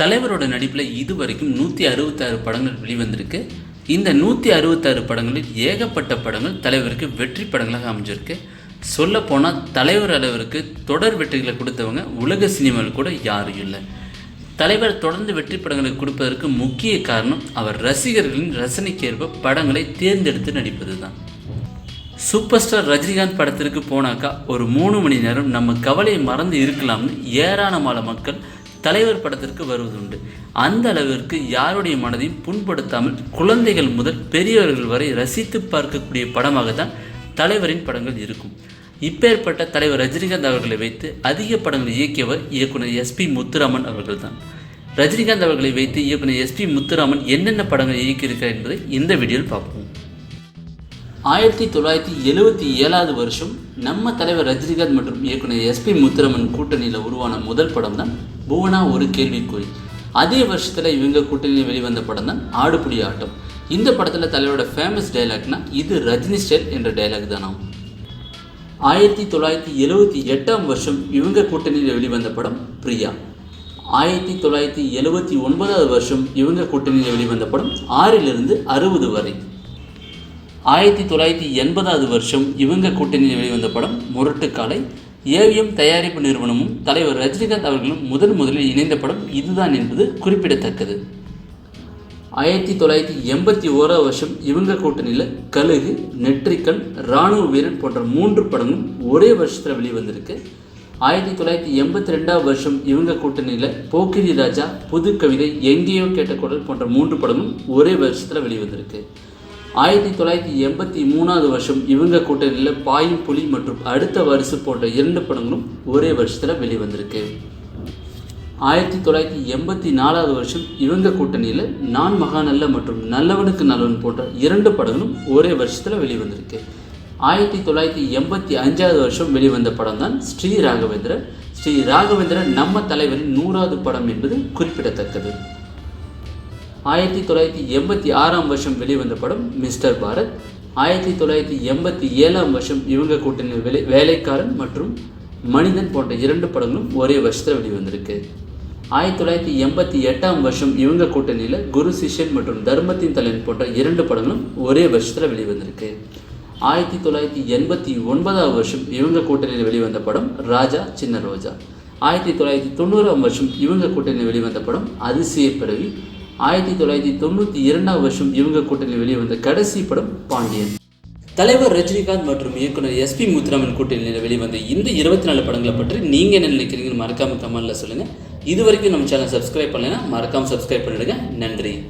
தலைவரோட நடிப்பில் இது வரைக்கும் நூற்றி அறுபத்தாறு படங்கள் வெளிவந்திருக்கு. இந்த நூற்றி அறுபத்தாறு படங்களில் ஏகப்பட்ட படங்கள் தலைவருக்கு வெற்றி படங்களாக அமைஞ்சிருக்கு. சொல்லப்போனால் தலைவர் அளவிற்கு தொடர் வெற்றிகளை கொடுத்தவங்க உலக சினிமாவில் கூட யாரும் இல்லை. தலைவர் தொடர்ந்து வெற்றி படங்களை கொடுப்பதற்கு முக்கிய காரணம் அவர் ரசிகர்களின் ரசனைக்கேற்ப படங்களை தேர்ந்தெடுத்து நடிப்பது தான் சூப்பர் ஸ்டார் ரஜினிகாந்த் படத்திற்கு போனாக்கா ஒரு மூணு மணி நேரம் நம்ம கவலையை மறந்து இருக்கலாம்னு ஏராளமான மக்கள் தலைவர் படத்திற்கு வருவதுண்டு. அந்த அளவிற்கு யாருடைய மனதையும் புண்படுத்தாமல் குழந்தைகள் முதல் பெரியவர்கள் வரை ரசித்து பார்க்கக்கூடிய படமாக தான் தலைவரின் படங்கள் இருக்கும். இப்பேற்பட்ட தலைவர் ரஜினிகாந்த் அவர்களை வைத்து அதிக படங்கள் இயக்கியவர் இயக்குனர் எஸ்பி முத்துராமன் அவர்கள் தான் ரஜினிகாந்த் அவர்களை வைத்து இயக்குனர் எஸ்பி முத்துராமன் என்னென்ன படங்கள் இயக்கியிருக்கிறார் என்பதை இந்த வீடியோவில் பார்ப்போம். ஆயிரத்தி தொள்ளாயிரத்தி எழுவத்தி ஏழாவது வருஷம் நம்ம தலைவர் ரஜினிகாந்த் மற்றும் இயக்குனர் எஸ்பி முத்துராமன் கூட்டணியில் உருவான முதல் படம் தான் புவனா ஒரு கேள்விக்குறி. அதே வருஷத்தில் இவங்க கூட்டணியில் வெளிவந்த படம் தான் ஆடுபுலி ஆட்டம். இந்த படத்தில் தலைவரோட ஃபேமஸ் டைலாக்னா இது ரஜினி ஸ்டைல் என்ற டைலாக் தானாம் ஆயிரத்தி தொள்ளாயிரத்தி எழுவத்தி எட்டாம் வருஷம் இவங்க கூட்டணியில் வெளிவந்த படம் பிரியா. ஆயிரத்தி தொள்ளாயிரத்தி எழுவத்தி ஒன்பதாவது வருஷம் இவங்க கூட்டணியில் வெளிவந்த படம் ஆறிலிருந்து அறுபது வரை. ஆயிரத்தி தொள்ளாயிரத்தி எண்பதாவது வருஷம் இவங்க கூட்டணியில் வெளிவந்த படம் முரட்டுக்காலை ஏவிஎம் தயாரிப்பு நிறுவனமும் தலைவர் ரஜினிகாந்த் அவர்களும் முதன் முதலில் இணைந்த படம் இதுதான் என்பது குறிப்பிடத்தக்கது. ஆயிரத்தி தொள்ளாயிரத்தி எண்பத்தி ஓராவது வருஷம் இவங்க கூட்டணியில் கழுகு நெற்றிக்கண் இராணுவ வீரன் போன்ற மூன்று படமும் ஒரே வருஷத்தில் வெளிவந்திருக்கு. ஆயிரத்தி தொள்ளாயிரத்தி எண்பத்தி ரெண்டாவது வருஷம் இவங்க கூட்டணியில் போக்கிரி ராஜா புது கவிதை எங்கேயோ கேட்ட குரல் போன்ற மூன்று படமும் ஒரே வருஷத்தில் வெளிவந்திருக்கு. ஆயிரத்தி தொள்ளாயிரத்தி எண்பத்தி மூணாவது வருஷம் இவங்க கூட்டணியில் பாயும் புலி மற்றும் அடுத்த வருஷம் போன்ற இரண்டு படங்களும் ஒரே வருஷத்தில் வெளிவந்திருக்கு. ஆயிரத்தி தொள்ளாயிரத்தி எண்பத்தி நாலாவது வருஷம் இவங்க கூட்டணியில் நான் மகாநல்ல மற்றும் நல்லவனுக்கு நல்லவன் போன்ற இரண்டு படங்களும் ஒரே வருஷத்தில் வெளிவந்திருக்கு. ஆயிரத்தி தொள்ளாயிரத்தி எண்பத்தி அஞ்சாவது வருஷம் வெளிவந்த படம் தான் ஸ்ரீ ராகவேந்திரன். ஸ்ரீ ராகவேந்திரன் நம்ம தலைவரின் நூறாவது படம் என்பது குறிப்பிடத்தக்கது. ஆயிரத்தி தொள்ளாயிரத்தி எண்பத்தி ஆறாம் வருஷம் வெளிவந்த படம் மிஸ்டர் பாரத். ஆயிரத்தி தொள்ளாயிரத்தி எண்பத்தி ஏழாம் வருஷம் இவங்க கூட்டணியில் வேலை வேலைக்காரன் மற்றும் மனிதன் போன்ற இரண்டு படங்களும் ஒரே வருஷத்தில் வெளிவந்திருக்கு. ஆயிரத்தி தொள்ளாயிரத்தி எண்பத்தி எட்டாம் வருஷம் இவங்க கூட்டணியில் குரு சிஷ்யன் மற்றும் தர்மத்தின் தலைவன் போன்ற இரண்டு படங்களும் ஒரே வருஷத்தில் வெளிவந்திருக்கு. ஆயிரத்தி தொள்ளாயிரத்தி எண்பத்தி ஒன்பதாம் வருஷம் இவங்க கூட்டணியில் வெளிவந்த படம் ராஜா சின்ன ரோஜா. ஆயிரத்தி தொள்ளாயிரத்தி தொண்ணூறாம் வருஷம் இவங்க கூட்டணியில் வெளிவந்த படம் அதிசய பிறவி ஆயிரத்தி தொள்ளாயிரத்தி தொண்ணூற்றி இரண்டாம் வருஷம் இவங்க கூட்டணியில் வெளிவந்த கடைசி படம் பாண்டியன். தலைவர் ரஜினிகாந்த் மற்றும் இயக்குனர் எஸ்பி முத்துராமன் கூட்டணியில் வெளிவந்த இந்த இருபத்தி நாலு படங்களை பற்றி நீங்கள் என்ன நினைக்கிறீங்கன்னு மறக்காமல் கமெண்ட்டில் சொல்லுங்கள் இது வரைக்கும் நம்ம சேனல் சப்ஸ்கிரைப் பண்ணலைன்னா மறக்காமல் சப்ஸ்கிரைப் பண்ணிடுங்க. நன்றி.